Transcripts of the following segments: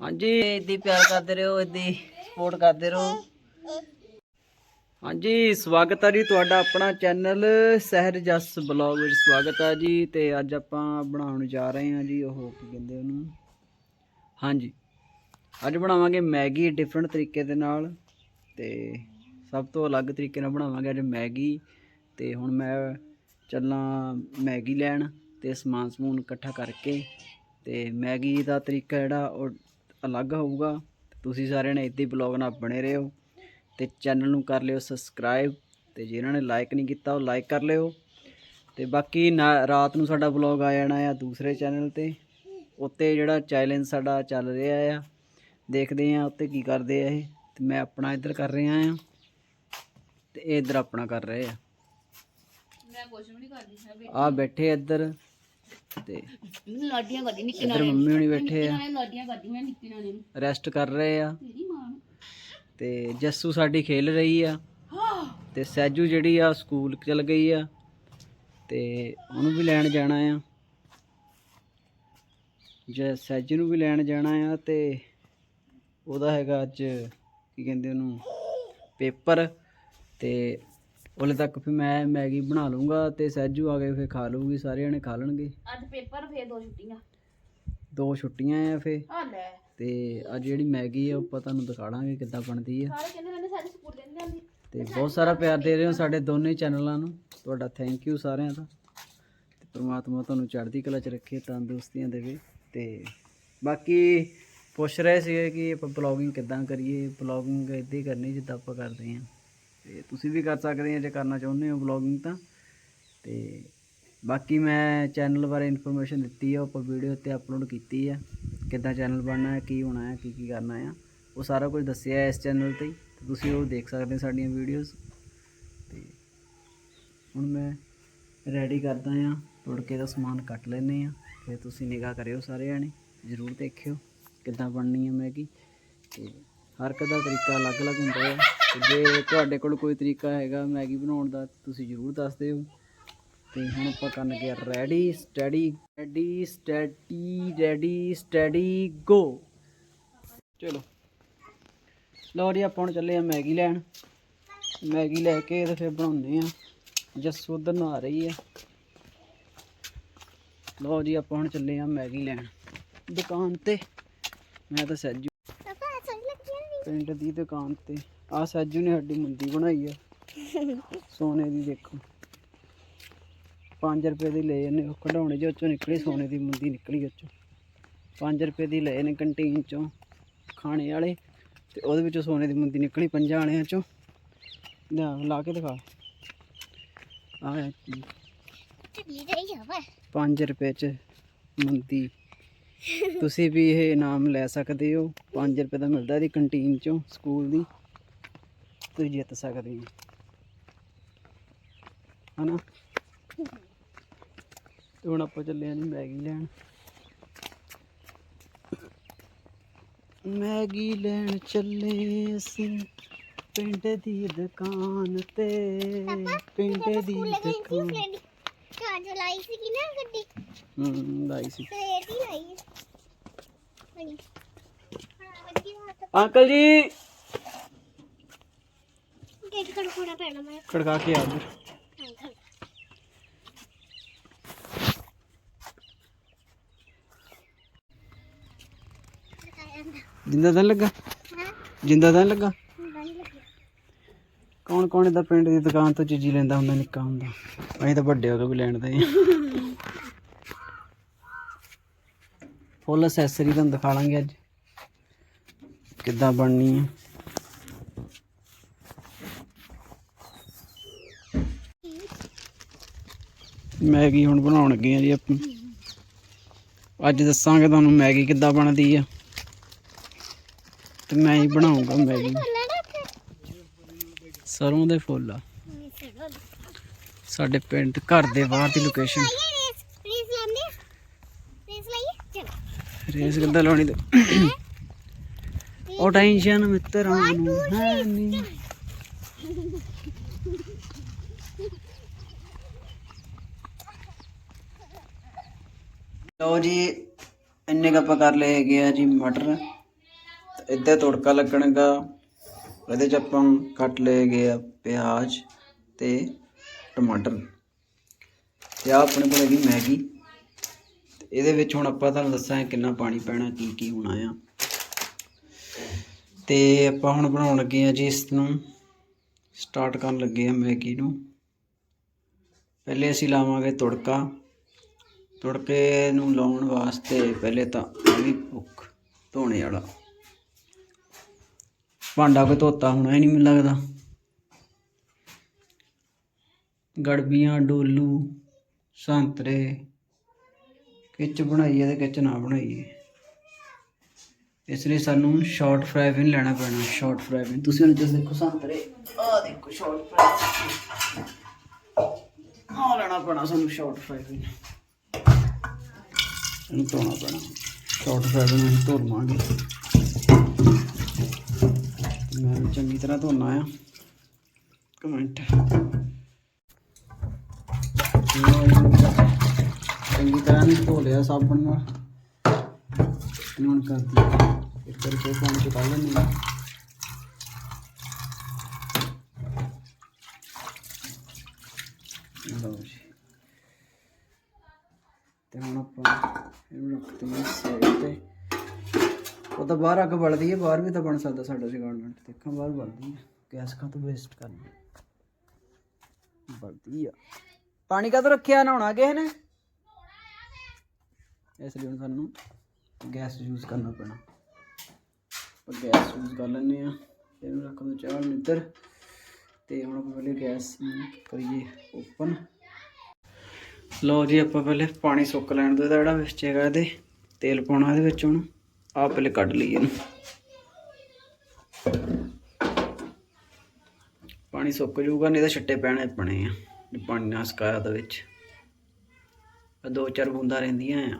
ਹਾਂਜੀ ਇਦੀ ਪਿਆਰ ਕਰਦੇ ਰਹੋ ਇਦੀ ਸਪੋਰਟ ਕਰਦੇ ਰਹੋ। ਹਾਂਜੀ, ਸਵਾਗਤ ਹੈ ਜੀ ਤੁਹਾਡਾ ਆਪਣਾ ਚੈਨਲ ਸਹਿਰ ਜਸ ਬਲੌਗ ਵਿੱਚ। ਸਵਾਗਤ ਹੈ ਜੀ, ਤੇ ਅੱਜ ਆਪਾਂ ਬਣਾਉਣ ਜਾ ਰਹੇ ਹਾਂ ਜੀ, ਉਹ ਕੀ ਕਹਿੰਦੇ ਉਹਨੂੰ? ਹਾਂਜੀ, ਅੱਜ ਬਣਾਵਾਂਗੇ ਮੈਗੀ ਡਿਫਰੈਂਟ ਤਰੀਕੇ ਦੇ ਨਾਲ, ਤੇ ਸਭ ਤੋਂ ਅਲੱਗ ਤਰੀਕੇ ਨਾਲ ਬਣਾਵਾਂਗੇ ਅੱਜ ਮੈਗੀ। ਤੇ ਹੁਣ ਮੈਂ ਚੱਲਾਂ ਮੈਗੀ ਲੈਣ, ਤੇ ਸਮਾਨ ਸਮੂਨ ਇਕੱਠਾ ਕਰਕੇ, ਤੇ ਮੈਗੀ ਦਾ ਤਰੀਕਾ ਜਿਹੜਾ ਉਹ ਅਲੱਗ ਹੋਊਗਾ। ਤੁਸੀਂ ਸਾਰਿਆਂ ਨੇ ਇੱਦਾਂ ਹੀ ਬਲੌਗ ਨਾਲ ਬਣੇ ਰਹੋ ਤੇ ਚੈਨਲ ਨੂੰ ਕਰ ਲਿਓ ਸਬਸਕ੍ਰਾਈਬ ਤੇ ਜਿਨ੍ਹਾਂ ਨੇ ਲਾਈਕ ਨਹੀਂ ਕੀਤਾ ਉਹ ਲਾਈਕ ਕਰ ਲਿਓ। ਤੇ ਬਾਕੀ ਰਾਤ ਨੂੰ ਸਾਡਾ ਬਲੌਗ ਆ ਜਾਣਾ ਆ ਦੂਸਰੇ ਚੈਨਲ ਤੇ। ਉੱਤੇ ਜਿਹੜਾ ਚੈਲੰਜ ਸਾਡਾ ਚੱਲ ਰਿਹਾ ਆ ਦੇਖਦੇ ਆ ਉੱਤੇ ਕੀ ਕਰਦੇ ਆ ਇਹ। ਤੇ ਮੈਂ ਆਪਣਾ ਇੱਧਰ ਕਰ ਰਿਹਾ ਆ ਤੇ ਇਹ ਇੱਧਰ ਆਪਣਾ ਕਰ ਰਹੇ ਆ। ਆ ਬੈਠੇ ਇੱਧਰ। ਤੇ ਲਾਡੀਆਂ ਕਰਦੀ ਨਿੱਕੀ ਇੱਧਰ ਮੰਮੀ ਹੁਣੀ ਬੈਠੇ ਆ। ਨਾਲੇ ਲਾਡੀਆਂ ਕਰਦੀਆਂ ਨਿੱਕੀ ਨਾਲੇ। ਨੂੰ ਰੈਸਟ ਕਰ ਰਹੇ ਆ। ਤੇਰੀ ਮਾਂ ਨੂੰ। ਤੇ ਜੱਸੂ ਸਾਡੀ ਖੇਲ ਰਹੀ ਆ। ਤੇ ਸੈਜੂ ਜਿਹੜੀ ਆ ਸਕੂਲ ਚਲ ਗਈ ਆ। ਤੇ ਉਹਨੂੰ ਵੀ ਲੈਣ ਜਾਣਾ ਆ। ਜੇ ਸੈਜੂ ਨੂੰ ਵੀ ਲੈਣ ਜਾਣਾ ਆ ਤੇ ਉਹਦਾ ਹੈਗਾ ਅੱਜ ਕੀ ਕਹਿੰਦੇ ਉਹਨੂੰ ਪੇਪਰ। ਤੇ ਉਹਲੇ ਤੱਕ ਫਿਰ ਮੈਂ ਮੈਗੀ ਬਣਾ ਲੂੰਗਾ ਤੇ ਸੈਜੂ ਆ ਕੇ ਫਿਰ ਖਾ ਲੂਗੀ ਸਾਰੇ ਜਣੇ ਖਾ ਲੈਣਗੇ। ਅੱਜ ਪੇਪਰ ਫੇਰ ਦੋ ਛੁੱਟੀਆਂ। ਦੋ ਛੁੱਟੀਆਂ ਆ ਫਿਰ। ਆ ਲੈ। ਤੇ ਅੱਜ ਜਿਹੜੀ ਮੈਗੀ ਆ ਉਹ ਆਪਾਂ ਤੁਹਾਨੂੰ ਦਿਖਾਵਾਂਗੇ ਕਿੱਦਾਂ ਬਣਦੀ ਆ। ਸਾਰੇ ਕਹਿੰਦੇ ਰਹਿੰਦੇ ਸਾਡੇ ਸਕੂਲ ਦੇ ਜਾਂਦੀ ਤੇ ਬਹੁਤ ਸਾਰਾ ਪਿਆਰ ਦੇ ਰਹੇ ਹੋ ਸਾਡੇ ਦੋਨੇ ਚੈਨਲਾਂ ਨੂੰ। ਤੁਹਾਡਾ ਥੈਂਕ ਯੂ ਸਾਰਿਆਂ ਦਾ। ਤੇ ਪ੍ਰਮਾਤਮਾ ਤੁਹਾਨੂੰ ਚੜ੍ਹਦੀ ਕਲਾ 'ਚ ਰੱਖੇ ਤੰਦਰੁਸਤੀਆਂ ਦੇਵੇ। ਤੇ ਬਾਕੀ ਪੁੱਛ ਰਹੇ ਸੀਗੇ ਕਿ ਆਪਾਂ ਬਲੌਗਿੰਗ ਕਿੱਦਾਂ ਕਰੀਏ ਬਲੌਗਿੰਗ ਇੱਦਾਂ ਹੀ ਕਰਨੀ ਜਿੱਦਾਂ ਆਪਾਂ ਕਰਦੇ ਹਾਂ। ਤੇ ਤੁਸੀਂ ਵੀ ਕਰ ਸਕਦੇ ਆ ਜੇ ਕਰਨਾ ਚਾਹੁੰਦੇ ਹੋ ਬਲੌਗਿੰਗ ਤਾਂ। ਤੇ ਬਾਕੀ ਮੈਂ ਚੈਨਲ ਬਾਰੇ ਇਨਫੋਰਮੇਸ਼ਨ ਦਿੱਤੀ ਆ ਉਹ ਆਪਾਂ ਵੀਡੀਓ ਤੇ ਅਪਲੋਡ ਕੀਤੀ ਆ ਕਿੱਦਾਂ ਚੈਨਲ ਬਣਨਾ ਹੈ ਕੀ ਹੋਣਾ ਹੈ ਕੀ ਕੀ ਕਰਨਾ ਆ ਉਹ ਸਾਰਾ ਕੁਝ ਦੱਸਿਆ ਇਸ ਚੈਨਲ ਤੇ ਹੀ, ਤੁਸੀਂ ਉਹ ਦੇਖ ਸਕਦੇ ਸਾਡੀਆਂ ਵੀਡੀਓਜ਼ ਤੇ ਹੁਣ ਮੈਂ ਰੈਡੀ ਕਰਦਾ ਆ ਤੁੜਕੇ ਦਾ ਸਮਾਨ ਕੱਟ ਲੈਨੇ ਆ ਫਿਰ ਤੁਸੀਂ ਨਿਗਾਹ ਕਰਿਓ ਸਾਰੇ ਜਾਣੇ ਜ਼ਰੂਰ ਦੇਖਿਓ ਕਿੱਦਾਂ ਬਣਨੀ ਹੈ ਮੈਗੀ। ਤੇ ਹਰ ਇੱਕ ਦਾ ਤਰੀਕਾ ਅਲੱਗ-ਅਲੱਗ ਹੁੰਦਾ ਹੈ ਜੇ ਤੁਹਾਡੇ ਕੋਲ ਕੋਈ ਤਰੀਕਾ ਹੈਗਾ ਮੈਗੀ ਬਣਾਉਣ ਦਾ ਤੁਸੀਂ ਜ਼ਰੂਰ ਦੱਸ ਦਿਓ। ਤੇ ਹੁਣ ਆਪਾਂ ਕਰਨ ਗਿਆ ready study ready study ready study go ਚਲੋ। ਲਓ ਜੀ ਆਪਾਂ ਹੁਣ ਚੱਲੇ ਆ ਮੈਗੀ ਲੈਣ। ਮੈਗੀ ਲੈ ਕੇ ਤੇ ਫਿਰ ਬਣਾਉਂਦੇ ਆ ਜੱਸੂ ਉਧਰ ਨਹਾ ਰਹੀ ਹੈ। ਲਓ ਜੀ ਆਪਾਂ ਹੁਣ ਚੱਲੇ ਆ ਮੈਗੀ ਲੈਣ। ਦੁਕਾਨ ਤੇ। ਮੈਂ ਤਾਂ ਸੱਜੂ ਪਿੰਡ ਦੀ ਦੁਕਾਨ ਤੇ। ਆ ਸੱਜੂ ਨੇ ਸਾਡੀ ਮੁੰਦੀ ਬਣਾਈ ਆ। ਸੋਨੇ ਦੀ ਦੇਖੋ। 5 ਰੁਪਏ ਦੀ ਲੈ ਜਾਂਦੇ ਉਹ ਕਢਾਉਣੇ ਜੋ ਚੋਂ ਨਿਕਲੀ, ਸੋਨੇ ਦੀ ਮੁੰਦੀ ਨਿਕਲੀ ਉਹ ਚੋਂ। 5 ਰੁਪਏ ਦੀ ਲਏ ਨੇ ਕੰਟੀਨ ਚੋਂ, ਖਾਣੇ ਵਾਲੇ। ਤੇ ਉਹਦੇ ਵਿੱਚੋਂ ਸੋਨੇ ਦੀ ਮੁੰਦੀ ਨਿਕਲੀ ਪੰਜਾਂ ਵਾਲਿਆਂ ਚੋਂ। ਲਿਆ ਲਾ ਕੇ ਦਿਖਾ। ਆ 5 ਰੁਪਏ ਚ ਮੁੰਦੀ। ਤੁਸੀਂ ਵੀ ਇਹ ਇਨਾਮ ਲੈ ਸਕਦੇ ਹੋ। 5 ਰੁਪਏ ਦਾ ਮਿਲਦਾ ਇਹਦੀ ਕੰਟੀਨ ਚੋਂ, ਸਕੂਲ ਦੀ। ਤੁਸੀਂ ਜਿੱਤ ਸਕਦੇ ਹੋ। ਹਨਾ? ਤੇ ਹੁਣ ਆਪਾਂ ਚੱਲੇ ਆਂ ਜੀ ਮੈਗੀ ਲੈਣ। ਮੈਗੀ ਲੈਣ ਚੱਲੇ ਅਸੀਂ ਪਿੰਡ ਦੀ ਦੁਕਾਨ ਤੇ। ਪਿੰਡ ਦੀ ਦੁਕਾਨ। ਕਾਰ ਚਲਾਈ ਸੀ ਕਿ ਨਾ ਗੱਡੀ। ਹੂੰ ਲਾਈ ਸੀ। ਸਵੇਰ ਦੀ ਲਾਈ ਬਣੀ ਹਾਂ ਅੱਗੇ ਹੱਥ ਅੰਕਲ ਜੀ ਗੇਟ ਖੜਕਾਉਣਾ ਪੈਣਾ ਮੈਂ। ਖੜਕਾ ਕੇ ਆ ਜਿੰਦਾ ਤਾਂ ਨੀ ਲੱਗਾ? ਹਾਂ? ਜਿੰਦਾ ਤਾਂ ਨੀ ਲੱਗਾ? ਕੌਣ ਕੌਣ ਇਹਦਾ ਪਿੰਡ ਦੀ ਦੁਕਾਨ ਤੋਂ ਚੀਜ਼ੀ ਲੈਂਦਾ ਹੁੰਦਾ ਨਿੱਕਾ ਹੁੰਦਾ? ਅਸੀਂ ਤਾਂ ਵੱਡੇ ਉਦੋਂ ਵੀ ਲੈਣ ਦੇ ਫੁੱਲ ਅਸੈਸਰੀ ਤੁਹਾਨੂੰ ਦਿਖਾ ਲਾਂਗੇ ਅੱਜ। ਕਿੱਦਾਂ ਬਣਨੀ ਹੈ ਮੈਗੀ ਹੁਣ ਬਣਾਉਣ ਲੱਗੇ ਆ ਜੀ ਆਪਾਂ। ਅੱਜ ਦੱਸਾਂਗੇ ਤੁਹਾਨੂੰ ਮੈਗੀ ਕਿੱਦਾਂ ਬਣਦੀ ਆ। ਤੇ ਮੈਂ ਹੀ ਬਣਾਉਂਗਾ ਮੈਗੀ। ਸਰੋਂ ਦੇ ਫੁੱਲ ਆ। ਸਾਡੇ ਪਿੰਡ ਘਰ ਦੇ ਬਾਹਰ ਦੀ ਲੋਕੇਸ਼ਨ ਰੇਸ ਰੇਸ ਕਿੱਦਾਂ ਲਾਉਣੀ ਤੇ? ਉਹ ਟੈਨਸ਼ਨ ਮਿੱਤਰਾਂ ਨੂੰ ਹੈ ਨਹੀਂ ਲਓ ਜੀ, ਇੰਨੇ ਕੁ ਆਪਾਂ ਕਰ ਲਏ ਹੈਗੇ ਆ ਜੀ ਮਟਰ। ਇੱਦਾਂ ਤੜਕਾ ਲੱਗਣਗਾ। ਇਹਦੇ ਚ ਆਪਾਂ ਕੱਟ ਲਏ ਗਏ ਆ ਪਿਆਜ਼ ਤੇ ਟਮਾਟਰ। ਤੇ ਆ ਆਪਣੇ ਕੋਲ ਹੈਗੀ ਮੈਗੀ। ਤੇ ਇਹਦੇ ਵਿੱਚ ਹੁਣ ਆਪਾਂ ਤੁਹਾਨੂੰ ਦੱਸਾਂ ਕਿੰਨਾ ਪਾਣੀ ਪੈਣਾ, ਕੀ ਕੀ ਹੋਣਾ ਆ। ਤੇ ਆਪਾਂ ਹੁਣ ਬਣਾਉਣ ਲੱਗੇ ਆ ਜੀ ਇਸ ਨੂੰ ਸਟਾਰਟ ਕਰਨ ਲੱਗੇ ਆ ਮੈਗੀ ਨੂੰ। ਪਹਿਲੇ ਅਸੀਂ ਲਾਵਾਂਗੇ ਤੜਕਾ। ਤੜਕੇ ਨੂੰ ਲਾਉਣ ਵਾਸਤੇ ਪਹਿਲੇ ਤਾਂ ਇਹ ਵੀ ਭੁੱਖ ਧੋਣੇ ਵਾਲਾ। ਭਾਂਡਾ ਕੋਈ ਧੋਤਾ ਹੋਣਾ ਹੀ ਨਹੀਂ ਮੈਨੂੰ ਲੱਗਦਾ। ਗੜਬੀਆਂ, ਡੋਲੂ, ਸੰਤਰੇ, ਕਿਚ ਬਣਾਈਏ ਤੇ ਕਿਚ ਨਾ ਬਣਾਈਏ। ਇਸ ਲਈ ਸਾਨੂੰ ਸ਼ਾਰਟ ਫਰਾਈ ਵੀ ਲੈਣਾ ਪੈਣਾ ਸ਼ਾਰਟ ਫਰਾਈ ਵੀ ਤੁਸੀਂ ਹੁਣ just ਦੇਖੋ ਸੰਤਰੇ। ਆ ਦੇਖੋ ਸ਼ਾਰਟ ਫਰਾਈ ਆ ਲੈਣਾ ਪੈਣਾ ਸਾਨੂੰ ਸ਼ਾਰਟ ਫਰਾਈ ਵੀ ਇਹਨੂੰ ਧੋਣਾ ਪੈਣਾ। ਸ਼ਾਰਟ ਫਰਾਈ ਨੂੰ ਧੋ ਲਵਾਂਗੇ। ਮੈਂ ਇਹਨੂੰ ਚੰਗੀ ਤਰ੍ਹਾਂ ਧੋਣਾ ਆ। ਕਮੈਂਟ ਚੰਗੀ ਤਰ੍ਹਾਂ ਨਹੀਂ ਧੋ ਲਿਆ ਸਾਬਣ ਨਾਲ ਇਹਨੂੰ ਹੁਣ ਕਰਦੀ ਇੱਕ ਕਰਕੇ ਪਾਣੀ ਚ ਕੱਢ ਲੈਂਦੇ ਹਾਂ ਲਓ ਜੀ ਤੇ ਹੁਣ ਆਪਾਂ ਇਹਨੂੰ ਰੱਖਦੇ ਹਾਂ ਸਾਈਡ ਤੇ। ਉਹ ਤਾਂ ਬਾਹਰ ਅੱਗ ਬਲਦੀ ਹੈ, ਬਾਹਰ ਵੀ ਤਾਂ ਬਣ ਸਕਦਾ ਸਾਡਾ ਸਿਗਾਰਡਮੈਂਟ ਦੇਖਾਂ ਬਾਹਰ ਬਲਦੀ ਹੈ। ਗੈਸ ਕਾ ਤੋਂ ਵੇਸਟ ਕਰਨੀ ਬਲਦੀ ਆ। ਪਾਣੀ ਕਾ ਤੋਂ ਰੱਖਿਆ, ਨਹਾਉਣਾ ਕਿਸੇ ਨੇ? ਇਸ ਲਈ ਹੁਣ ਸਾਨੂੰ ਗੈਸ ਯੂਜ਼ ਕਰਨਾ ਪੈਣਾ। ਆਪਾਂ ਗੈਸ ਯੂਜ਼ ਕਰ ਲੈਂਦੇ ਆ ਇਹਨੂੰ ਰੱਖ ਦੋ ਚਾਹ ਇੱਧਰ ਤੇ ਹੁਣ ਆਪਾਂ ਪਹਿਲੇ ਗੈਸ ਨੂੰ ਕਰੀਏ ਓਪਨ ਲਓ ਜੀ, ਆਪਾਂ ਪਹਿਲੇ ਪਾਣੀ ਸੁੱਕ ਲੈਣ ਦੋ ਇਹਦਾ ਜਿਹੜਾ ਵਿੱਚ ਹੈਗਾ ਇਹਦੇ, ਤੇਲ ਪਾਉਣਾ ਇਹਦੇ ਵਿੱਚ ਹੁਣ। ਆਹ ਪਹਿਲੇ ਕੱਢ ਲਈਏ ਇਹਨੂੰ। ਪਾਣੀ ਸੁੱਕ ਜਾਊਗਾ, ਨਹੀਂ ਤਾਂ ਛਿੱਟੇ ਪੈਣੇ ਪਣੇ ਆ। ਪਾਣੀ ਨਾ ਸੁਕਾਇਆ ਤਾਂ ਵਿੱਚ। ਦੋ ਚਾਰ ਬੂੰਦਾਂ ਰਹਿੰਦੀਆਂ ਆ।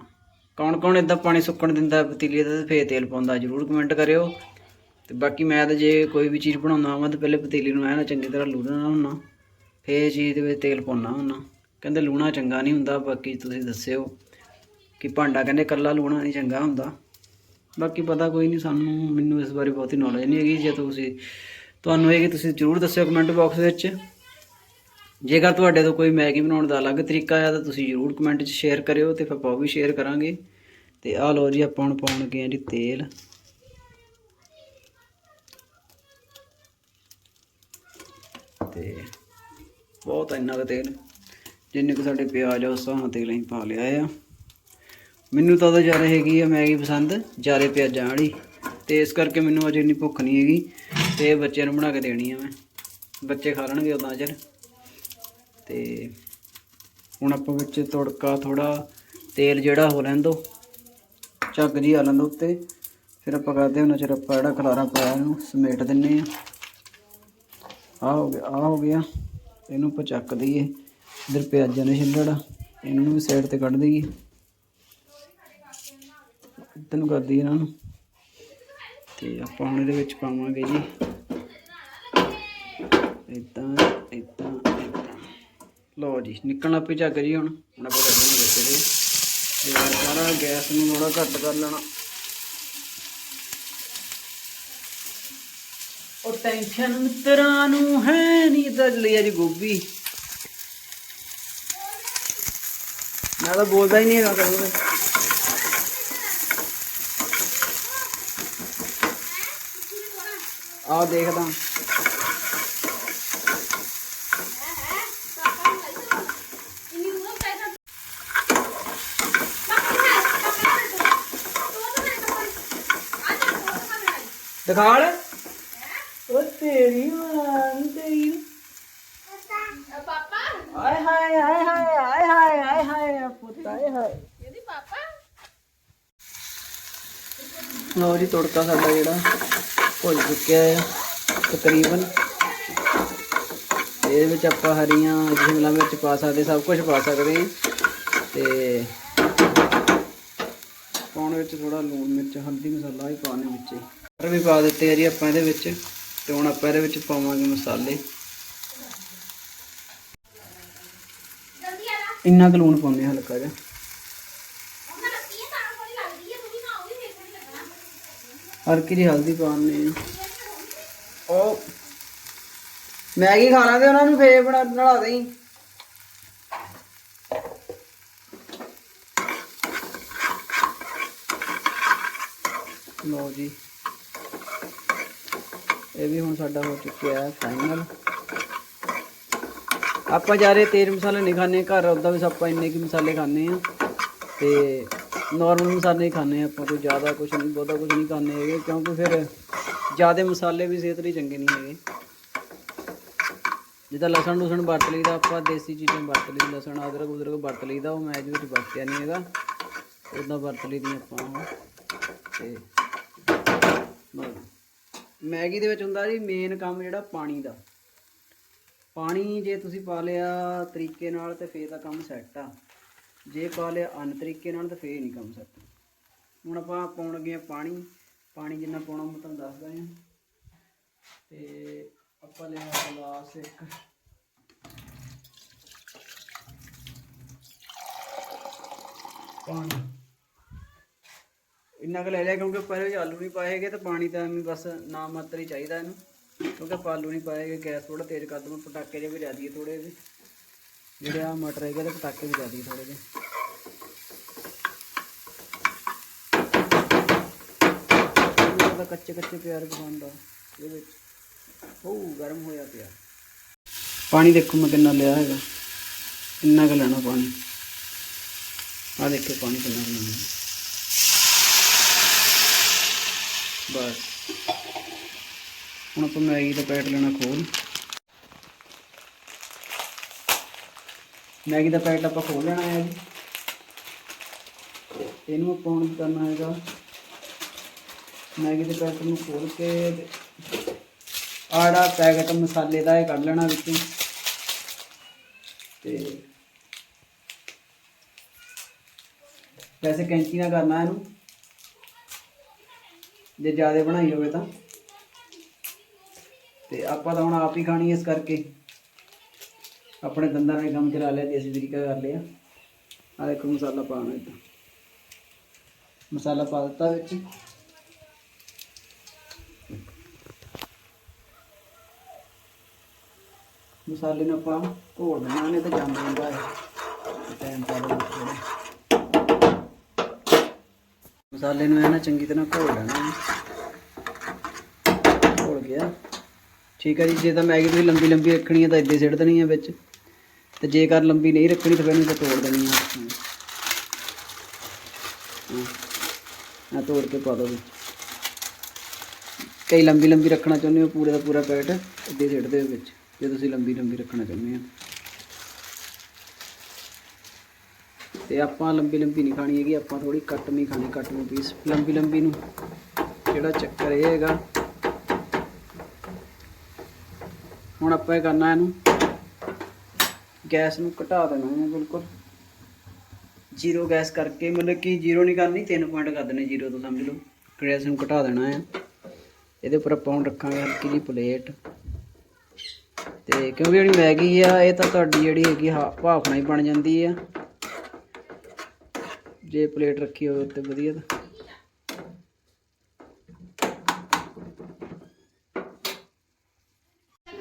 ਕੌਣ ਕੌਣ ਇਦਾਂ ਪਾਣੀ ਸੁੱਕਣ ਦਿੰਦਾ ਪਤੀਲੇ ਦਾ, ਤੇ ਫੇਰ ਤੇਲ ਪਾਉਂਦਾ, ਜਰੂਰ ਕਮੈਂਟ ਕਰਿਓ। ਤੇ ਬਾਕੀ ਮੈਂ ਤਾਂ ਜੇ ਕੋਈ ਵੀ ਚੀਜ਼ ਬਣਾਉਂਦਾ ਹਾਂ ਤਾਂ ਪਹਿਲੇ ਪਤੀਲੇ ਨੂੰ ਐ ਨਾ ਚੰਗੀ ਤਰ੍ਹਾਂ ਲੂਣਾ ਹੁੰਨਾ ਫੇਰ ਚੀਜ਼ ਦੇ ਵਿੱਚ ਤੇਲ ਪਾਉਣਾ ਹੁੰਨਾ ਕਹਿੰਦੇ ਲੂਣਾ ਚੰਗਾ ਨਹੀਂ ਹੁੰਦਾ, ਬਾਕੀ ਤੁਸੀਂ ਦੱਸਿਓ ਕਿ ਭਾਂਡਾ ਕਹਿੰਦੇ ਕੱਲਾ ਲੂਣਾ ਨਹੀਂ ਚੰਗਾ ਹੁੰਦਾ। ਬਾਕੀ ਪਤਾ ਕੋਈ ਨਹੀਂ, ਸਾਨੂੰ, ਮੈਨੂੰ ਇਸ ਬਾਰੇ ਬਹੁਤੀ ਨੌਲੇਜ ਨਹੀਂ ਹੈਗੀ, ਜੇ ਤੁਸੀਂ, ਤੁਹਾਨੂੰ ਇਹ ਕਿ ਤੁਸੀਂ ਜਰੂਰ ਦੱਸਿਓ ਕਮੈਂਟ ਬਾਕਸ ਵਿੱਚ। ਜੇਕਰ ਤੁਹਾਡੇ ਤੋਂ ਕੋਈ ਮੈਗੀ ਬਣਾਉਣ ਦਾ ਅਲੱਗ ਤਰੀਕਾ ਆ, ਤਾਂ ਤੁਸੀਂ ਜਰੂਰ ਕਮੈਂਟ 'ਚ ਸ਼ੇਅਰ ਕਰਿਓ ਤੇ ਫਿਰ ਆਪਾਂ ਉਹ ਵੀ ਸ਼ੇਅਰ ਕਰਾਂਗੇ। ਤੇ ਆ ਲਓ ਜੀ, ਆਪਾਂ ਹੁਣ ਪਾਉਣ ਲੱਗੇ ਹਾਂ ਜੀ ਤੇਲ। ਤੇ ਬਹੁਤ ਇੰਨਾ ਕੁ ਤੇਲ। ਜਿੰਨੇ ਕੁ ਸਾਡੇ ਪਿਆਜ਼ ਆ ਉਸ ਹਿਸਾਬ ਤੇਲ ਅਸੀਂ ਪਾ ਲਿਆ ਆ। ਮੈਨੂੰ ਤਾਂ ਉਹਦਾ ਜ਼ਿਆਦਾ ਹੈਗੀ ਆ ਮੈਗੀ ਪਸੰਦ, ਜ਼ਿਆਦਾ ਪਿਆਜ਼ਾਂ ਵਾਲੀ। ਤੇ ਇਸ ਕਰਕੇ ਮੈਨੂੰ ਅਜੇ ਇੰਨੀ ਭੁੱਖ ਨਹੀਂ ਹੈਗੀ, ਤੇ ਬੱਚਿਆਂ ਨੂੰ ਬਣਾ ਕੇ ਦੇਣੀ ਆ ਮੈਂ। ਬੱਚੇ ਖਾ ਲੈਣਗੇ ਉਦਾਂ ਚਿਰ ਤੇ ਹੁਣ ਆਪਾਂ ਵਿੱਚ ਤੜਕਾ ਥੋੜਾ ਤੇਲ ਜਿਹੜਾ ਹੋ ਲੈਣ ਦੋ। ਝੱਗ ਜੀ ਆ ਲੈਣ ਦੋ ਉੱਤੇ। ਫਿਰ ਆਪਾਂ ਕਰਦੇ ਹਾਂ ਚਿਰ ਆਪਾਂ ਜਿਹੜਾ ਖਲਾਰਾ ਪਾਇਆ ਇਹਨੂੰ, ਸਮੇਟ ਦਿੰਨੇ ਆ ਆ ਹੋ ਗਿਆ ਆ ਹੋ ਗਿਆ। ਇਹਨੂੰ ਆਪਾਂ ਚੱਕ ਦਈਏ। ਇਧਰ ਪਿਆਜ਼ਾਂ ਨੇ ਛਿੱਲੜ, ਇਹਨੂੰ ਵੀ ਸਾਈਡ ਤੇ ਕੱਢ ਦਈਏ। ਇੱਧਰ ਨੂੰ ਕਰ ਦਈਏ ਇਹਨਾਂ ਨੂੰ। ਤੇ ਆਪਾਂ ਹੁਣ ਇਹਦੇ ਵਿੱਚ ਪਾਵਾਂਗੇ ਜੀ। ਇਦਾਂ ਇਦਾਂ ਇਦਾਂ ਲਓ ਜੀ, ਨਿਕਲਣਾ ਪਈ ਝੱਗ ਜੀ ਹੁਣ। ਹੁਣ ਆਪਾਂ ਕੱਢਣਾ ਵਿੱਚ ਇਹਦੇ। ਤੇ ਸਾਰਾ ਗੈਸ ਨੂੰ ਥੋੜਾ ਘੱਟ ਕਰ ਲੈਣਾ। ਉਹ ਟੈਨਸ਼ਨ ਮਿੱਤਰਾਂ ਨੂੰ ਹੈ ਨਹੀਂ ਤਾਂ ਲਈ ਜੀ ਗੋਭੀ। ਮੈਂ ਤਾਂ ਬੋਲਦਾ ਹੀ ਨਹੀਂ ਹੈਗਾ ਕਦੋਂ ਆਹ ਦੇਖਦਾ। ਦਿਖਾੜ ਉਹ ਤੇਰੀ ਮਾਂ ਤੇਰੀ ਲਓ ਜੀ ਤੜਕਾ ਸਾਡਾ ਜਿਹੜਾ ਭੁੱਜ ਚੁੱਕਿਆ ਹੈ ਤਕਰੀਬਨ। ਇਹਦੇ ਵਿੱਚ ਆਪਾਂ ਹਰੀਆਂ, ਸ਼ਿਮਲਾ ਮਿਰਚ ਪਾ ਸਕਦੇ, ਸਭ ਕੁਝ ਪਾ ਸਕਦੇ ਹਾਂ ਤੇ ਪਾਉਣ ਵਿੱਚ ਥੋੜਾ ਲੂਣ ਮਿਰਚ, ਹਲਦੀ ਮਸਾਲਾ ਵੀ ਪਾਉਣੇ ਵਿੱਚ। ਪਰ ਵੀ ਪਾ ਦਿੱਤੇ ਆ ਜੀ ਆਪਾਂ ਇਹਦੇ ਵਿੱਚ, ਤੇ ਹੁਣ ਆਪਾਂ ਇਹਦੇ ਵਿੱਚ ਪਾਵਾਂਗੇ ਮਸਾਲੇ। ਇੰਨਾ ਕੁ ਲੂਣ ਪਾਉਂਦੇ ਹਾਂ ਹਲਕਾ ਜਿਹਾ। ਹਲਕੀ ਜਿਹੀ ਹਲਦੀ ਪਾਉਣੀ ਆ। ਉਹ ਮੈਗੀ ਖਾ ਲਾਂਗੇ ਉਹਨਾਂ ਨੂੰ ਫੇਰ ਬਣਾ ਨਲਾ ਦੇਈ ਲਓ ਜੀ। ਇਹ ਵੀ ਹੁਣ ਸਾਡਾ ਹੋ ਚੁੱਕਿਆ ਹੈ ਫਾਈਨਲ ਆਪਾਂ ਜਾਰੇ ਤੇਜ਼ ਮਸਾਲੇ ਨਹੀਂ ਖਾਣੇ ਘਰ ਉਦਾਂ ਵੀ ਆਪਾਂ ਇੰਨੇ ਕੀ ਮਸਾਲੇ ਖਾਣੇ ਆ ਤੇ ਨਾਰਮਲ ਮਸਾਲੇ ਹੀ ਖਾਣੇ ਆਪਾਂ, ਕੋਈ ਜ਼ਿਆਦਾ ਕੁਝ ਨਹੀਂ, ਬਹੁਤਾ ਕੁਝ ਨਹੀਂ ਖਾਣੇ ਹੈਗੇ, ਕਿਉਂਕਿ ਫਿਰ ਜ਼ਿਆਦਾ ਮਸਾਲੇ ਵੀ ਸਿਹਤ ਲਈ ਚੰਗੇ ਨਹੀਂ ਹੈਗੇ। ਜਿੱਦਾਂ ਲਸਣ ਲੁਸਣ ਵਰਤ ਲਈਦਾ, ਆਪਾਂ ਦੇਸੀ ਚੀਜ਼ਾਂ ਵਰਤ ਲਈ, ਲਸਣ, ਅਦਰਕ, ਉਦਰਕ ਵਰਤ ਲਈਦਾ, ਉਹ ਮੈਚ ਵਿੱਚ ਵਰਤਿਆ ਨਹੀਂ ਹੈਗਾ ਉਦਾਂ ਵਰਤ ਲਈਦੀਆਂ ਆਪਾਂ ਉਹ। ਤੇ ਮੈਗੀ ਦੇ ਵਿੱਚ ਹੁੰਦਾ ਜੀ ਮੇਨ ਕੰਮ ਜਿਹੜਾ ਪਾਣੀ ਦਾ। ਪਾਣੀ ਜੇ ਤੁਸੀਂ ਪਾ ਲਿਆ ਤਰੀਕੇ ਨਾਲ ਤੇ ਫੇਰ ਤਾਂ ਕੰਮ ਸੈੱਟ ਆ। ਜੇ ਪਾ ਲਿਆ ਅਨ ਤਰੀਕੇ ਨਾਲ ਤਾਂ ਫੇਰ ਨਹੀਂ ਕੰਮ ਸੈੱਟ ਹੁਣ ਆਪਾਂ ਪਾਉਣ ਲੱਗੇ ਆ ਪਾਣੀ ਪਾਣੀ ਜਿੰਨਾ ਪਾਉਣਾ ਮੈਂ ਤੁਹਾਨੂੰ ਦੱਸਦਾ ਹਾਂ ਤੇ ਆਪਾਂ ਲਿਆ ਗਲਾਸ ਇੱਕ। ਪਾਣੀ। ਇੰਨਾ ਕੁ ਲੈ ਲਿਆ ਕਿਉਂਕਿ ਪਹਿਲੇ ਆਲੂ ਨਹੀਂ ਪਾਏਗੇ ਤਾਂ ਪਾਣੀ ਤਾਂ ਐਵੇਂ ਬਸ ਨਾ ਮਾਤਰ ਹੀ ਚਾਹੀਦਾ ਇਹਨੂੰ। ਕਿਉਂਕਿ ਆਪਾਂ ਆਲੂ ਨਹੀਂ ਪਾਏਗੇ ਗੈਸ ਥੋੜਾ ਤੇਜ਼ ਕਰ ਦਵਾਂ, ਪਟਾਕੇ ਜਿਹੇ ਵੀ ਲਿਆ ਦਈਏ ਥੋੜੇ ਜਿਹੇ। ਜਿਹੜੇ ਆ ਮਟਰ ਹੈਗੇ ਤੇ ਪਟਾਕੇ ਵੀ ਲਿਆ ਦਈਏ ਥੋੜੇ ਜਿਹੇ। ਇਹਨਾਂ ਕੱਚੇ ਕੱਚੇ ਪਿਆਰ ਪਸੰਦ ਆ ਇਹਦੇ ਵਿੱਚ। ਉਹ ਗਰਮ ਹੋਇਆ ਪਿਆ। ਪਾਣੀ ਦੇਖੋ ਮੈਂ ਕਿੰਨਾ ਲਿਆ ਹੈਗਾ। ਇੰਨਾ ਕੁ ਲੈਣਾ ਪਾਣੀ। ਆ ਦੇਖੋ ਪਾਣੀ ਕਿੰਨਾ ਕੁ ਲੈਣਾ। ਬਸ। ਹੁਣ ਆਪਾਂ ਮੈਗੀ ਦਾ ਪੈਕਟ ਲੈਣਾ ਖੋਲ। ਮੈਗੀ ਦਾ ਪੈਕਟ ਆਪਾਂ ਖੋਲ ਲੈਣਾ ਹੈ ਜੀ। ਇਹਨੂੰ ਆਪਾਂ ਹੁਣ ਕਰਨਾ ਹੈਗਾ? ਮੈਗੀ ਦੇ ਪੈਕਟ ਨੂੰ ਖੋਲ ਕੇ ਆੜਾ ਪੈਕਟ ਮਸਾਲੇ ਦਾ ਇਹ ਕੱਢ ਲੈਣਾ ਵਿੱਚੋਂ। ਤੇ ਵੈਸੇ ਕੈਂਚੀ ਨਾਲ ਕਰਨਾ ਇਹਨੂੰ। ਜੇ ਜ਼ਿਆਦਾ ਬਣਾਈ ਹੋਵੇ ਤਾਂ। ਤੇ ਆਪਾਂ ਤਾਂ ਹੁਣ ਆਪ ਹੀ ਖਾਣੀ ਇਸ ਕਰਕੇ। ਆਪਣੇ ਦੰਦਾਂ ਨਾਲ ਕੰਮ ਚਲਾ ਲਿਆ ਦੇਸੀ ਤਰੀਕਾ ਕਰ ਲਿਆ। ਆ ਦੇਖੋ ਮਸਾਲਾ ਪਾਉਣਾ ਇੱਦਾਂ ਮਸਾਲਾ ਪਾ ਦਿੱਤਾ ਵਿੱਚ। ਮਸਾਲੇ ਨੂੰ ਆਪਾਂ ਘੋਲ ਦੇਣਾ ਨੇ ਤੇ ਜੰਮ ਹੈ। ਟਾਈਮ ਪਾ ਲਓ ਥੋੜਾ ਮਸਾਲੇ ਨੂੰ ਇਹ ਚੰਗੀ ਤਰ੍ਹਾਂ ਘੋਲ ਲੈਣਾ ਹੈ। ਘੋਲ ਗਿਆ। ਠੀਕ ਹੈ ਜੀ, ਜੇ ਤਾਂ ਮੈਗੀ ਤੁਸੀਂ ਲੰਬੀ ਲੰਬੀ ਰੱਖਣੀ ਹੈ ਤਾਂ ਇੱਦੇ ਸਿੱਟ ਦੇਣੀ ਹੈ ਵਿੱਚ। ਤੇ ਜੇਕਰ ਲੰਬੀ ਨਹੀਂ ਰੱਖਣੀ ਤਾਂ ਫਿਰ ਇਹਨੂੰ ਤਾਂ ਤੋੜ ਦੇਣੀ ਹੈ। ਆ ਤੋੜ ਕੇ ਪਾ ਦੋ ਵਿੱਚ ਕਈ ਲੰਬੀ ਲੰਬੀ ਰੱਖਣਾ ਚਾਹੁੰਦੇ ਹੋ, ਪੂਰੇ ਦਾ ਪੂਰਾ ਪੈਕਟ ਇੱਦੇ ਸਿੱਟ ਦਿਓ ਵਿੱਚ। ਜੇ ਤੁਸੀਂ ਲੰਬੀ ਲੰਬੀ ਰੱਖਣਾ ਚਾਹੁੰਦੇ ਹੋ ਤੇ ਆਪਾਂ ਲੰਬੀ ਲੰਬੀ ਨਹੀਂ ਖਾਣੀ ਹੈਗੀ, ਆਪਾਂ ਥੋੜੀ ਕੱਟ ਨਹੀਂ ਖਾਣੀ ਕੱਟ ਨੂੰ ਪੀਸ। ਲੰਬੀ ਲੰਬੀ ਨੂੰ ਜਿਹੜਾ ਚੱਕਰ ਇਹ ਹੈਗਾ। ਹੁਣ ਆਪਾਂ ਇਹ ਕਰਨਾ ਇਹਨੂੰ। ਗੈਸ ਨੂੰ ਘਟਾ ਦੇਣਾ ਹੈ ਬਿਲਕੁਲ। ਜ਼ੀਰੋ ਗੈਸ ਕਰਕੇ, ਮਤਲਬ ਕਿ ਜ਼ੀਰੋ ਨਹੀਂ ਕਰਨੀ 3 ਪੁਆਇੰਟ ਕਰ ਦੇਣੇ ਜ਼ੀਰੋ ਤੋਂ ਸਮਝ ਲਓ। ਗੈਸ ਨੂੰ ਘਟਾ ਦੇਣਾ ਹੈ ਇਹਦੇ ਉੱਪਰ ਆਪਾਂ ਹੁਣ ਰੱਖਾਂਗੇ ਹਲਕੀ ਜਿਹੀ ਪਲੇਟ। ਤੇ ਕਿਉਂਕਿ ਜਿਹੜੀ ਮੈਗੀ ਆ, ਇਹ ਤਾਂ ਤੁਹਾਡੀ ਜਿਹੜੀ ਹੈਗੀ ਹਾ- ਭਾਫ ਨਾਲ ਹੀ ਬਣ ਜਾਂਦੀ ਆ। ਜੇ ਪਲੇਟ ਰੱਖੀ ਹੋਵੇ ਤੇ ਵਧੀਆ ਤਾਂ।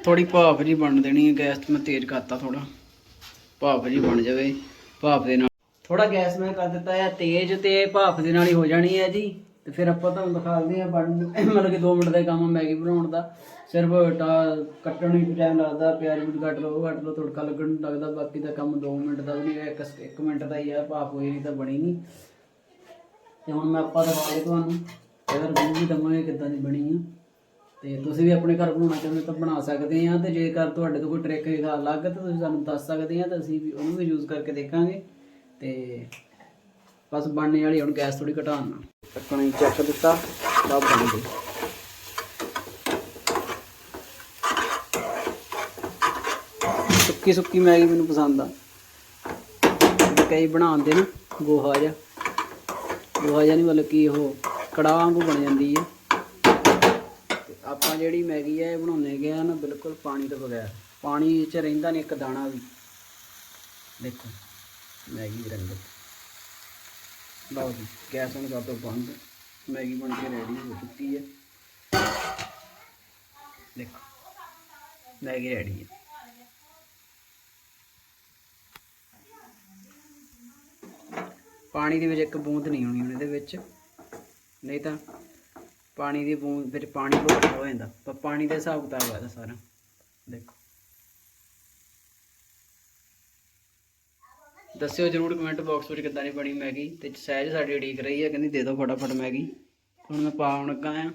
ਥੋੜੀ ਭਾਫ ਜੀ ਬਣ ਦੇਣੀ ਹੈ ਗੈਸ ਤੇ ਮੈਂ ਤੇਜ਼ ਕਰਤਾ ਥੋੜਾ ਭਾਫ ਜੀ ਬਣ ਜਾਵੇ, ਭਾਫ ਦੇ ਨਾਲ। ਥੋੜਾ ਗੈਸ ਮੈਂ ਕਰ ਦਿੱਤਾ ਹੈ ਤੇਜ਼ ਤੇ ਭਾਫ ਦੇ ਨਾਲ ਹੀ ਹੋ ਜਾਣੀ ਹੈ ਜੀ। ਤੇ ਫਿਰ ਆਪਾਂ ਤੁਹਾਨੂੰ ਦਿਖਾਉਂਦੇ ਆ ਬਣ ਮਤਲਬ ਕਿ 2 ਮਿੰਟ ਦਾ ਕੰਮ ਆ ਮੈਗੀ ਬਣਾਉਣ ਦਾ। ਸਿਰਫ ਟਾ ਕੱਟਣ ਨੂੰ ਟਾਈਮ ਲੱਗਦਾ, ਪਿਆਜ਼ ਵੀ ਕੱਟ ਲਓ, ਉਹ ਕੱਟ ਲਓ, ਤੜਕਾ ਲੱਗਣ ਨੂੰ ਲੱਗਦਾ, ਬਾਕੀ ਦਾ ਕੰਮ 2 ਮਿੰਟ ਦਾ ਵੀ ਨਹੀਂ ਇੱਕ 1 ਮਿੰਟ ਦਾ ਹੀ ਆ ਭਾਪ ਹੋਈ ਨਹੀਂ ਤਾਂ ਬਣੀ ਨਹੀਂ। ਤੇ ਹੁਣ ਮੈਂ ਆਪਾਂ ਦਿਖਾਉਂਦੇ ਤੁਹਾਨੂੰ ਇਹਦਾ ਰਿਵਿਊ ਵੀ ਦਵਾਂਗੇ ਕਿੱਦਾਂ ਦੀ ਬਣੀ ਆ। ਤੇ ਤੁਸੀਂ ਵੀ ਆਪਣੇ ਘਰ ਬਣਾਉਣਾ ਚਾਹੁੰਦੇ ਤਾਂ ਬਣਾ ਸਕਦੇ ਆ, ਤੇ ਜੇਕਰ ਤੁਹਾਡੇ ਤੋਂ ਕੋਈ ਟ੍ਰਿਕ ਹੈਗਾ ਅਲੱਗ ਤਾਂ ਤੁਸੀਂ ਸਾਨੂੰ ਦੱਸ ਸਕਦੇ ਆ, ਤਾਂ ਅਸੀਂ ਵੀ ਉਹਨੂੰ ਵੀ ਯੂਜ਼ ਕਰਕੇ ਦੇਖਾਂਗੇ। ਤੇ ਬਸ ਬਣਨੇ ਵਾਲੀ ਹੁਣ ਗੈਸ ਥੋੜੀ ਘਟਾਉਣਾ ਟੱਕਣਾ ਹੀ ਚੱਕ ਦਿੱਤਾ ਸਭ ਬਣ ਗਈ ਸੁੱਕੀ ਸੁੱਕੀ ਮੈਗੀ ਮੈਨੂੰ ਪਸੰਦ ਆ। ਕਈ ਬਣਾਉਂਦੇ ਨਾ ਗੋਹਾ ਜਿਹਾ। ਗੋਹਾ ਜਿਹਾ ਨਹੀਂ ਮਤਲਬ ਕਿ ਉਹ ਕੜਾਹ ਵਾਂਗੂ ਬਣ ਜਾਂਦੀ ਹੈ ਆਪਾਂ ਜਿਹੜੀ ਮੈਗੀ ਹੈ ਇਹ ਬਣਾਉਂਦੇ ਗਏ ਆ ਨਾ ਬਿਲਕੁਲ ਪਾਣੀ ਤੋਂ ਬਗੈਰ। ਪਾਣੀ 'ਚ ਰਹਿੰਦਾ ਨਹੀਂ ਇੱਕ ਦਾਣਾ ਵੀ। ਦੇਖੋ ਮੈਗੀ ਰੰਗਤ ਲਓ ਜੀ, ਗੈਸ ਨੂੰ ਕਰ ਦਿਓ ਬੰਦ, ਮੈਗੀ ਬਣ ਕੇ ਰੈਡੀ ਹੋ ਚੁੱਕੀ ਹੈ। ਦੇਖੋ, ਮੈਗੀ ਰੈਡੀ ਹੈ। ਪਾਣੀ ਦੇ ਵਿੱਚ ਇੱਕ ਬੂੰਦ ਨਹੀਂ ਹੋਣੀ ਹੁਣ ਇਹਦੇ ਵਿੱਚ। ਨਹੀਂ ਤਾਂ ਪਾਣੀ ਦੀ ਬੂੰਦ ਵਿੱਚ ਪਾਣੀ ਘੋਟ ਹੋ ਜਾਂਦਾ, ਪਰ ਪਾਣੀ ਦੇ ਹਿਸਾਬ ਕਿਤਾਬ ਹੈ ਸਾਰਾ। ਦੇਖੋ। ਦੱਸਿਓ ਜਰੂਰ ਕਮੈਂਟ ਬਾਕਸ ਵਿੱਚ ਕਿੱਦਾਂ ਦੀ ਬਣੀ ਮੈਗੀ ਤੇ ਸਹਿਜ ਸਾਡੀ ਉਡੀਕ ਰਹੀ ਹੈ, ਕਹਿੰਦੀ ਦੇ ਦਿਓ ਫਟਾਫਟ ਮੈਗੀ। ਹੁਣ ਮੈਂ ਪਾਉਣ ਲੱਗਾ ਆ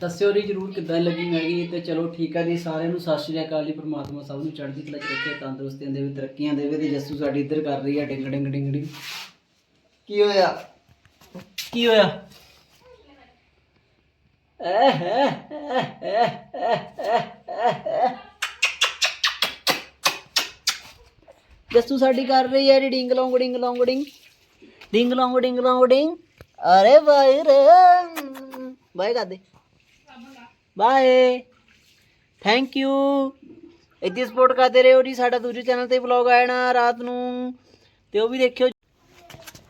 ਦੱਸਿਓ ਜੀ ਜਰੂਰ ਕਿੱਦਾਂ ਦੀ ਲੱਗੀ ਮੈਗੀ ਤੇ ਚਲੋ ਠੀਕ ਆ ਜੀ, ਸਾਰਿਆਂ ਨੂੰ ਸਤਿ ਸ਼੍ਰੀ ਅਕਾਲ ਜੀ, ਪ੍ਰਮਾਤਮਾ ਸਭ ਨੂੰ ਚੜ੍ਹਦੀ ਕਲਾ ਚ ਰੱਖੇ ਤੰਦਰੁਸਤੀਆਂ ਦੇਵੇ ਤਰੱਕੀਆਂ ਦੇਵੇ ਤੇ ਜੱਸੂ ਸਾਡੀ ਇੱਧਰ ਕਰ ਰਹੀ ਹੈ ਡਿੰਗ ਡਿੰਗ ਡਿੰਗ ਡਿੰਗ। ਕੀ ਹੋਇਆ? ਕੀ ਹੋਇਆ? ਜੱਸੂ ਸਾਡੀ ਕਰ ਰਹੀ ਹੈ ਜੀ ਡਿੰਗ ਲੋਂਗ ਡਿੰਗ ਲੋਂਗ ਡਿੰਗ। ਡਿੰਗ ਲੋਂਗ ਡਿੰਗ ਲੋਂਗ ਡਿੰਗ। ਅਰੇ ਬਾਈ ਰੇ। ਬਾਈ ਕਰ ਦੇ ਬਾਏ। ਥੈਂਕ ਯੂ ਇੱਥੇ ਸਪੋਰਟ ਕਰਦੇ ਰਹੋ ਜੀ ਸਾਡਾ ਦੂਜੇ ਚੈਨਲ ਤੇ ਵਲੌਗ ਆਣਾ ਰਾਤ ਨੂੰ। ਤੇ ਉਹ ਵੀ ਦੇਖਿਓ।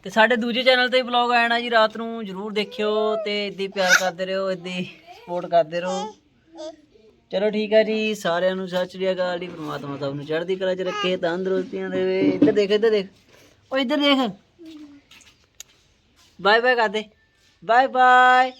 ਤੇ ਸਾਡੇ ਦੂਜੇ ਚੈਨਲ ਤੇ ਵਲੌਗ ਆਣਾ ਜੀ ਰਾਤ ਨੂੰ। ਜਰੂਰ ਦੇਖਿਓ ਤੇ ਇੱਦਾਂ ਪਿਆਰ ਕਰਦੇ ਰਹੋ, ਇੱਦਾਂ ਹੀ ਸਪੋਰਟ ਕਰਦੇ ਰਹੋ। ਚਲੋ ਠੀਕ ਹੈ ਜੀ, ਸਾਰਿਆਂ ਨੂੰ ਸਤਿ ਸ਼੍ਰੀ ਅਕਾਲ ਜੀ, ਪ੍ਰਮਾਤਮਾ ਸਭ ਨੂੰ ਚੜ੍ਹਦੀ ਕਲਾ ਚ ਰੱਖੇ, ਤੰਦਰੁਸਤੀਆਂ ਦੇਵੇ ਇੱਧਰ ਦੇਖ ਇੱਧਰ ਦੇਖ। ਓ ਇੱਧਰ ਦੇਖ। ਬਾਏ ਬਾਏ ਕਰਦੇ ਬਾਏ ਬਾਏ।